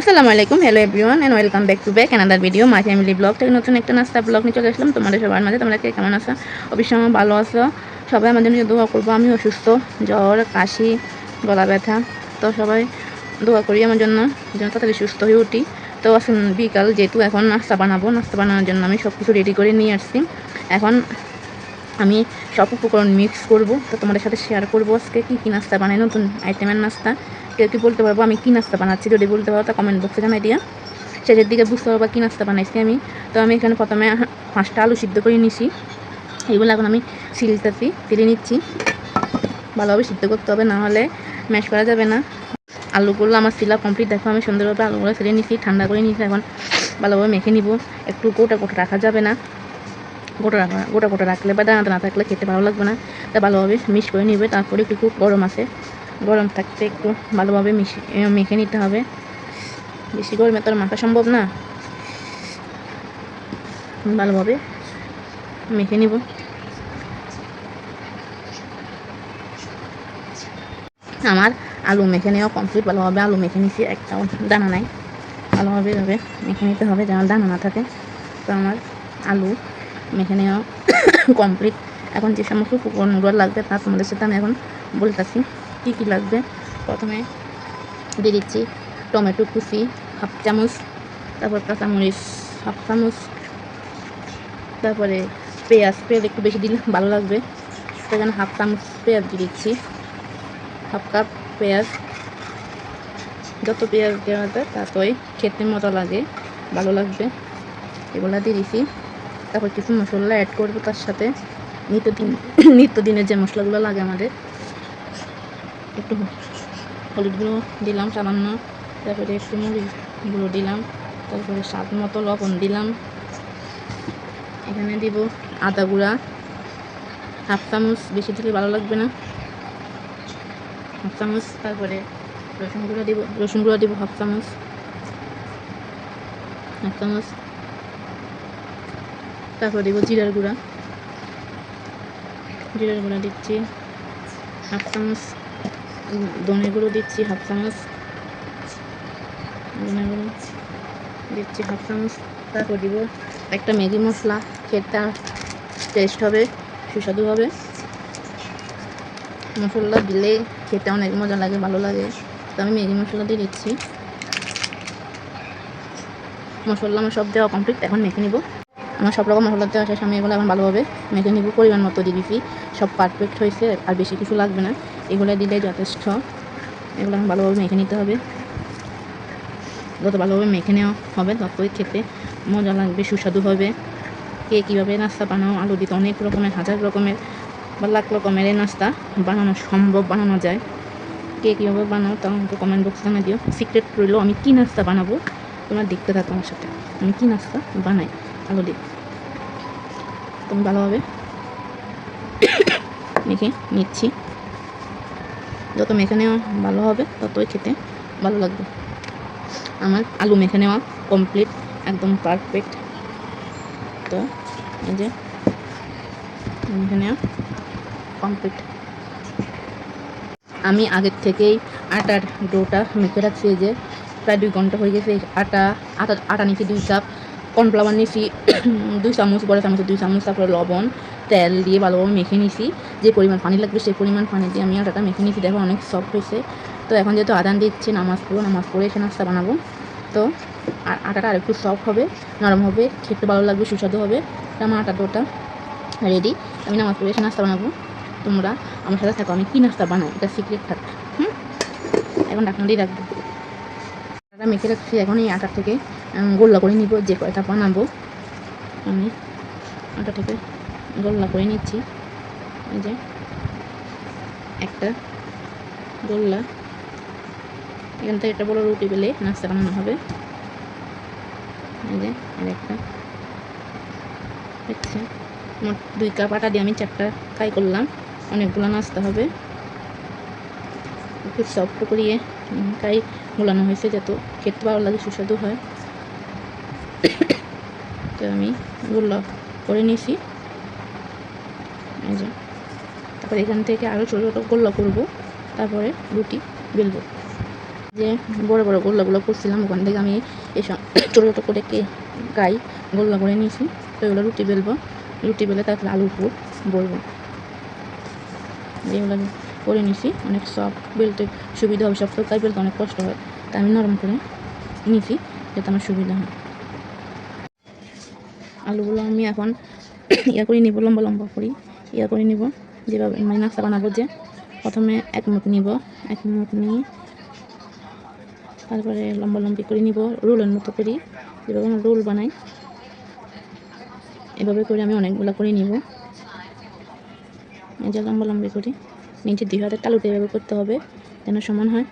আসসালামু আলাইকুম hello everyone and welcome back to back another video my family blog থেকে নতুন একটা নাস্তা ব্লগ নিয়ে চলে আসলাম। তোমাদের সবার মাঝে, তোমরা কে, কেমন আছো? অবশ্যই আমার ভালো আছো। সবাই আমাদের নিয়ে দোয়া করব আমি অসুস্থ জ্বর, কাশি, গলা ব্যথা, তো সবাই দোয়া করি আমার জন্য, যেন তাড়াতাড়ি সুস্থ হয়ে উঠি। তো আসুন বিকাল যেহেতু এখন নাস্তা বানাবো, নাস্তা বানানোর জন্য আমি সব কিছু রেডি করে নিয়ে আসছি। এখন আমি সব উপকরণ মিক্স করব। তো তোমাদের সাথে শেয়ার করব আজকে কী কী নাস্তা বানাই নতুন আইটেমের নাস্তা। কেউ কি বলতে পারব আমি কী নাস্তা বানাচ্ছি, যদি বলতে পারো তা কমেন্ট বক্সে জানাই দিয়া। শেষের দিকে বুঝতে পারব কী নাস্তা বানাইছি আমি। তো আমি এখানে প্রথমে পাঁচটা আলু সিদ্ধ করে নিছি। এগুলো এখন আমি সিলতেছি সিলে নিচ্ছি। ভালোভাবে সিদ্ধ করতে হবে, না হলে ম্যাশ করা যাবে না। আলুগুলো আমার সিলা কমপ্লিট দেখো আমি সুন্দরভাবে আলুগুলো সিলে নিছি, ঠান্ডা করে নিছি এখন। ভালোভাবে মেখে নিব। একটু গোটা গোটা রাখা যাবে না। গোটা গোটা গোটা রাখলে বা দানাতে না থাকলে খেতে ভালো লাগবে না। তা ভালোভাবে মিক্স করে নিবে, তারপরে একটু খুব গরম আছে। গরম থাকতে একটু ভালোভাবে মিশি মেখে নিতে হবে। বেশি গরমে তো আর মাখা সম্ভব না। ভালোভাবে মেখে নিব। আমার আলু মেখে নেওয়া কমপ্লিট ভালোভাবে আলু মেখে নিছি, একটাও দানা নাই। ভালোভাবে এভাবে মেখে নিতে হবে, যেন দানা না থাকে। তো আমার আলু মেখে নেওয়া কমপ্লিট এখন যে সমস্ত উপকরণগুলো লাগবে তা তোমাদের সাথে আমি এখন বলতেছি, কী কী লাগবে? প্রথমে দিয়ে দিচ্ছি টমেটো কুচি, হাফ চামচ, তারপর কাঁচামরিচ, হাফ চামচ, তারপরে পেঁয়াজ পেঁয়াজ একটু বেশি দিলে ভালো লাগবে। সেখানে হাফ চামচ পেঁয়াজ দিয়ে দিচ্ছি, হাফ কাপ পেঁয়াজ। যত পেঁয়াজ দেওয়া যায় ততই খেতে মজা লাগে, ভালো লাগবে। এগুলা দিয়ে দিছি। তারপর কিছু মশলা অ্যাড করব তার সাথে। নিত্যদিন নিত্যদিনের যে মশলাগুলো লাগে আমাদের। একটু হলুদ গুঁড়ো দিলাম, সামান্য। তারপরে একটু মরিচ গুঁড়ো দিলাম। তারপরে স্বাদ মতো লবণ দিলাম। এখানে দিব আদা গুঁড়া। হাফ চামচ, বেশি দিলে ভালো লাগবে না। হাফ চামচ, তারপরে রসুন গুঁড়া দিব রসুন গুঁড়া দিব হাফ চামচ। হাফ চামচ। তারপর দিব জিরার গুঁড়া। জিরার গুঁড়া দিচ্ছি। হাফ চামচ ধনে গুঁড়ো দিচ্ছি, হাফ চামচ ধনে গুঁড়ো দিচ্ছি, হাফ চামচ। তারপর দিব একটা ম্যাগি মশলা, খেতে টেস্ট হবে, সুস্বাদু হবে। মশলা দিলে খেতে অনেক মজা লাগে, ভালো লাগে। তো আমি ম্যাগি মশলা দিয়ে দিচ্ছি। মশলা আমার সব দেওয়া কমপ্লিট এখন মেখে নিব। আমার সব রকম মশলা দেওয়া শেষ, আমি এগুলো এখন ভালোভাবে মেখে নিব, পরিমাণ মতো দিয়ে দিচ্ছি সব পারফেক্ট হয়েছে, আর বেশি কিছু লাগবে না। এগুলো দিলে যথেষ্ট। এগুলো এখন ভালোভাবে মেখে নিতে হবে। যত ভালোভাবে মেখে নেওয়া হবে, ততই খেতে মজা লাগবে, সুস্বাদু হবে। কে কীভাবে নাস্তা বানাও, আলু দিতে অনেক রকমের, হাজার রকমের বা লাখ রকমের নাস্তা বানানো সম্ভব বানানো যায়। কে কীভাবে বানাও তা আমাকে কমেন্ট বক্সে জানা দিও। সিক্রেট রইল আমি কী নাস্তা বানাবো, তোমরা দেখতে থাকো আমার সাথে। আমি কী নাস্তা বানাই? আলু তুমি ভালোভাবে মেখে নিচ্ছি। যত মেখে নেওয়া ভালো হবে, ততই খেতে ভালো লাগবে। আমার আলু মেখে নেওয়া কমপ্লিট একদম পারফেক্ট তো এই যে, মেখে নেওয়া কমপ্লিট আমি আগের থেকেই আটার ডোটা মেখে রাখছি যে, প্রায় দুই ঘণ্টা হয়ে গেছে, আটা আটা আটা নিচে দুই কাপ। কর্নফ্লাওয়ার নিয়েছি দুই চামচ বড় চামচ দুই চামচ তারপরে লবণ, তেল দিয়ে ভালোভাবে মেখে নিয়েছি যে পরিমাণ পানি লাগবে সেই পরিমাণ পানি দিয়ে আমি আটাটা মেখে নিয়েছি দেখো অনেক সফট হয়েছে তো এখন যেহেতু আদান দিচ্ছি নামাজ পড়ব নামাজ পড়ে এসে নাস্তা বানাবো। তো আর আটাটা আরেকটু সফট হবে নরম হবে খেতে ভালো লাগবে, সুস্বাদু হবে। তো আমার আটা ডোটা রেডি আমি নামাজ পড়ে এসে নাস্তা বানাবো। তোমরা আমার সাথে থাকো, আমি কী নাস্তা বানাই, এটা সিক্রেট থাকবে হুম? এখন ঢাকনা দিয়ে রাখব আটা মেখে রাখছি এখন এই আটা থেকে গোল্লা করে নিব, যে কয়টা বানাবো। আমি আটা থেকে গোল্লা করে নিচ্ছি। এই যে একটা গোল্লা। এখান থেকে একটা বড় রুটি পেলে নাস্তা বানানো হবে। এই যে আর একটা। দেখছি। মোট দুই কাপ আটা দিয়ে আমি চারটা ফ্রাই করলাম। অনেকগুলো নাস্তা হবে। একটু সফট করিয়ে তাই গোলানো হয়েছে যাতে খেতে ভালো লাগে, সুস্বাদু হয়। তো আমি গোল্লা করে নিয়েছি। এই তারপরে এখান থেকে আরও ছোটো ছোটো গোল্লা করব, তারপরে রুটি বেলবো। যে বড় বড় গোল্লাগুলো করছিলাম, ওখান থেকে আমি এসব ছোটো ছোটো করে কে গাই গোল্লা করে নিয়েছি। তো এগুলো রুটি বেলবো, রুটি বেলে তারপরে আলুর পুর বলব। এগুলো করে নিছি। অনেক সফট বেলতে সুবিধা হবে সব তাই বেলতে অনেক কষ্ট হয়। তাই আমি নরম করে নিয়েছি যাতে আমার সুবিধা হয়। আলুগুলো আমি এখন ইয়া করে নিব, লম্বা লম্বা করি। ইয়া করে নিব, যেভাবে মানে নাস্তা বানাবো যে। প্রথমে এক মুখ নিব, এক মুখ নিয়ে তারপরে লম্বা লম্বি করে নিব, রোলের মতো করি। যেভাবে আমরা রোল বানাই, এভাবে করে আমি অনেকগুলো করে নিব। এই যে লম্বা লম্বি করি। নিচে দুই হাতের তালুতে এভাবে করতে হবে, যেন সমান হয়।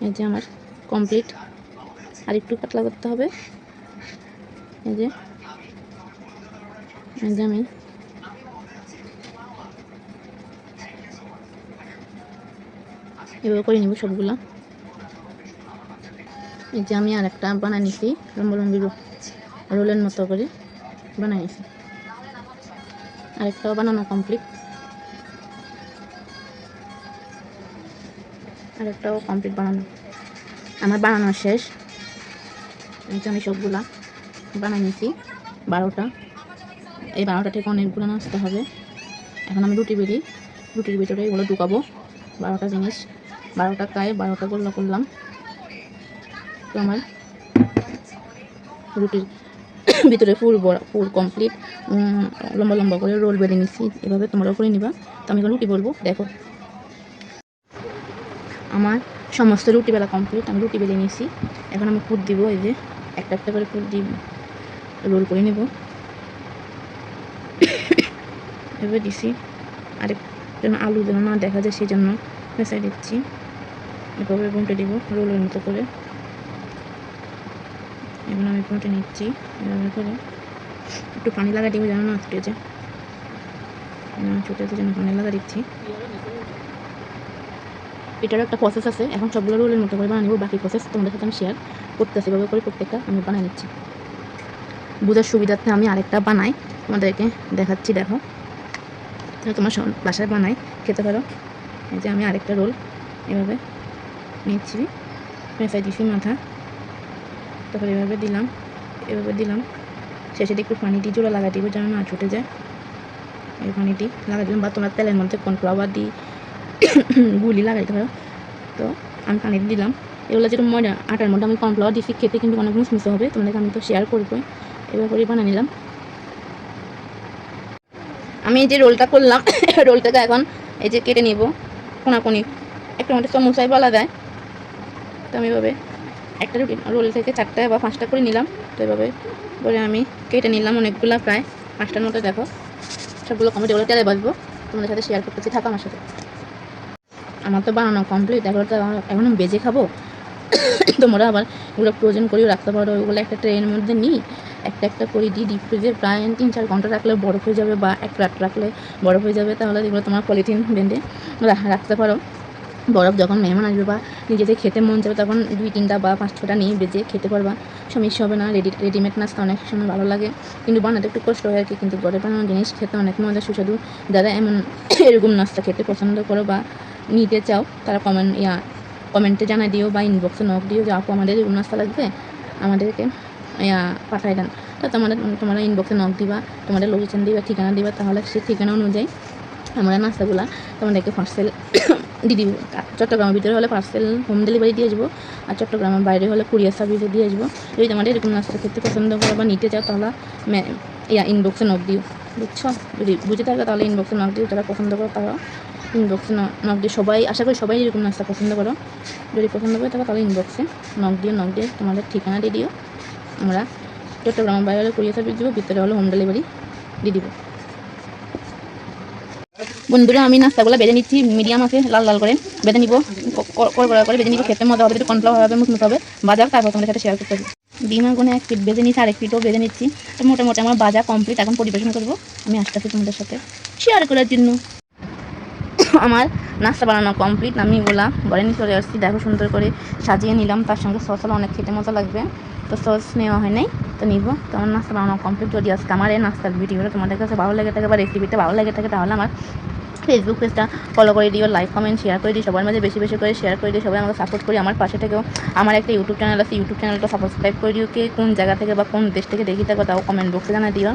এই যে আমার কমপ্লিট আর একটু পাতলা করতে হবে। এই যে এই যে আমি এভাবে করে নিব সবগুলো। এই যে আমি আর একটা বানাই নিছি, লম্বা লম্বি রোলের মতো করে বানাই নিছি। আরেকটাও বানানো কমপ্লিট আরেকটাও কমপ্লিট বানানো আমার বানানো শেষ আমি সবগুলা বানাই বারোটা এই বারোটা থেকে অনেকগুলো নাচতে হবে এখন আমি রুটি বেরি রুটির ভিতরে এগুলো ঢুকাবো বারোটা জিনিস বারোটা কায়ে বারোটা গোল্লা করলাম তো আমার রুটির ভিতরে ফুল বড় ফুল কমপ্লিট লম্বা লম্বা করে রোল বেড়ে নিচ্ছি এভাবে তোমরাও করে নিবা। তো আমি এখন রুটি বলব। দেখো। আমার সমস্ত রুটি বেলা কমপ্লিট আমি রুটি বেলে নিয়েছি এখন আমি ফুট দিব এই যে। একটা একটা করে ফুট দিব রোল করে নেব। এভাবে দিছি। আরেক যেন আলু যেন না দেখা যায় সেই জন্য মেশাই দিচ্ছি। এভাবে বুনটে দিব। রোলের মতো করে। এখন আমি বুনটে নিচ্ছি, এভাবে করে। একটু পানি লাগা দিব, জানো না ছুটে যায় না যেন পানি লাগা দিচ্ছি। এটারও একটা প্রসেস আছে, এখন সবগুলো রোলের মতো করে বানিয়ে বাকি প্রসেস তোমাদের সাথে আমি শেয়ার করতেছি, এভাবে করে প্রত্যেকটা আমি বানিয়ে নিচ্ছি। বোঝার সুবিধার্থে আমি আরেকটা বানাই, তোমাদেরকে দেখাচ্ছি, দেখো। তোমার বাসায় বানাই, খেতে পারো। এই যে আমি আরেকটা রোল এভাবে নিচ্ছি। মেসাই দিছি মাথা। তারপরে এভাবে দিলাম এভাবে দিলাম। শেষে একটু পানিটি দিয়ে জোড়া লাগাই দিব যেন না ছুটে যায়। এই পানিটি লাগাই দিলাম বা তোমরা তেলের মধ্যে কর্নফ্লাওয়ার দিই গুলি লাগাইতে পারো তো আমি পানি দিলাম। এগুলো যেরকম ময়দা, আটার মধ্যে আমি কর্নফ্লাওয়ার দিচ্ছি খেতে কিন্তু অনেক মুসমুসে হবে। তোমাদেরকে আমি তো শেয়ার করব এবার করে বানিয়ে নিলাম। আমি যে রোলটা করলাম, রোলটাকে এখন এই যে কেটে নিব, কোনাকুনি। একটা মধ্যে সমোসাই বলা যায়। তো আমি এভাবে একটা রুটি, রোল থেকে চারটা বা পাঁচটা করে নিলাম। তো এভাবে করে আমি কেটে নিলাম অনেকগুলো প্রায়। পাঁচটার মতো দেখো। সবগুলো কমপ্লিট ওগুলো তেলে বাজবো। তোমাদের সাথে শেয়ার করতেছি, থাকো আমার সাথে। আমার তো বানানো কমপ্লিট এখন তো এখন বেজে খাব। তোমরা আবার এগুলো প্রয়োজন করেও রাখতে পারো। ওগুলো একটা ট্রেনের মধ্যে নিই একটা একটা করে দিই ডিপ ফ্রিজে প্রায় তিন চার ঘণ্টা রাখলে বরফ হয়ে যাবে বা এক রাত রাখলে বরফ হয়ে যাবে। তাহলে এগুলো তোমার পলিথিন বেঁধে রাখতে পারো। বরফ যখন মেহমান আসবে বা নিজেদের খেতে মন যাবে তখন দুই তিনটা বা পাঁচ ছটা নিয়ে বেজে খেতে পারবা। সমস্যা হবে না রেডি রেডিমেড নাস্তা অনেক সময় ভালো লাগে। কিন্তু বানাতে একটু কষ্ট হয় আর কি কিন্তু ঘরে বানানো জিনিস খেতে অনেক মজা, সুস্বাদু। যারা এমন এরকম নাস্তা খেতে পছন্দ করো বা নিতে চাও, তারা কমেন্ট ইয়া কমেন্টে জানাই দিও বা ইনবক্সে নক দিও যে, আপু, আমাদের এরকম নাস্তা লাগবে? আমাদেরকে, ইয়া পাঠাই দেন। তা তোমাদের তোমরা ইনবক্সে নক দিবা, তোমাদের লোকেশন দিবা, ঠিকানা দিবা, তাহলে সেই ঠিকানা অনুযায়ী আমরা নাস্তাগুলা তোমাদেরকে পার্সেল দিয়ে দিব। চট্টগ্রামের ভিতরে হলে পার্সেল হোম ডেলিভারি দিয়ে যাব আর চট্টগ্রামের বাইরে হলে কুরিয়ার সার্ভিসে দিয়ে যাব যদি তোমাদের এরকম নাস্তা খেতে পছন্দ করো বা নিতে চাও, তাহলে ইয়া ইনবক্সে নক দিও। বুঝছ? যদি বুঝে থাকো, তাহলে ইনবক্সে নক দিও। যারা পছন্দ করো, তারা ইনবক্সে নক দিয়ে সবাই আশা করি সবাই এরকম নাস্তা পছন্দ করো, যদি পছন্দ করে থাকো, তাহলে ইনবক্সে নক দিও। নক দিয়ে তোমাদের ঠিকানা দিয়ে দিও। আমরা চট্টগ্রামের বাইরে হলে কুরিয়ার সার্ভিস দেবো, ভিতরে হলে হোম ডেলিভারি দিয়ে দিব। বন্ধুরা, আমি নাস্তাগুলো বেঁধে নিচ্ছি। মিডিয়াম আছে, লাল লাল করে বেঁধে নিব। করে করে বেঁধে নিব। খেতে মজা হবে একটু কর্নফ্লাওয়ার হবে মুসমুস হবে। বাজার তারপর তোমাদের সাথে শেয়ার করতে হবে। ডিম আগুনে এক পিট বেঁধে নিচ্ছি আরেক পিটও বেঁধে নিচ্ছি। তো মোটামুটি আমার বাজা কমপ্লিট এখন পরিবেশন করব। আমি আসতেছি তোমাদের সাথে শেয়ার করার জন্য। আমার নাস্তা বানানো কমপ্লিট আমি ঘরে নিয়ে চলে আসছি। দেখো সুন্দর করে সাজিয়ে নিলাম। তার সঙ্গে সস হলে অনেক, খেতে মজা লাগবে। তো সস নেওয়া হয় নাই। তো নিব। তো আমার নাস্তা বানানো কমপ্লিট যদি আজকে আমার এই নাস্তার ভিডিওটা তোমাদের কাছে ভালো লেগে থাকে বা রেসিপিটা ভালো লেগে থাকে, তাহলে আমার ফেসবুক পেজটা ফলো করে দিও লাইক কমেন্ট শেয়ার করে দিই সবার মাঝে বেশি বেশি করে শেয়ার করে দিই সবাই আমাকে সাপোর্ট করি আমার পাশে থেকেও, আমার একটা ইউটিউব চ্যানেল আছে ইউটিউব চ্যানেলটা সাবস্ক্রাইব করে দিও, কে কোন জায়গা থেকে বা কোন দেশ থেকে দেখি থাকো, তাও কমেন্ট বক্সে জানা দিও।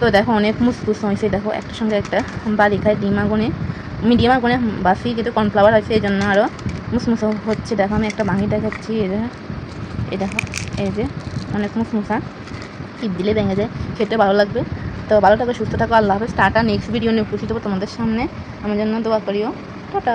তো দেখো, অনেক মুসকুস হয়েছে, দেখো, একটার সঙ্গে একটা আগুনে মিডিয়াম আগুনে বাসি কিন্তু কর্নফ্লাওয়ার হয়েছে, এই জন্য আরও মুসমুসা হচ্ছে, দেখো, আমি একটা বাঙি দেখাচ্ছি, এই দেখো এই দেখো, এই যে, অনেক মুসমুসা টিপ দিলে ভেঙে যায়, খেতে ভালো লাগবে। তো ভালো থাকো, সুস্থ থাকো, আল্লাহ হাফেজ। টাটা নেক্সট ভিডিও নিয়ে উপস্থিত হব তোমাদের সামনে। আমার জন্য দোয়া করিও। টাটা।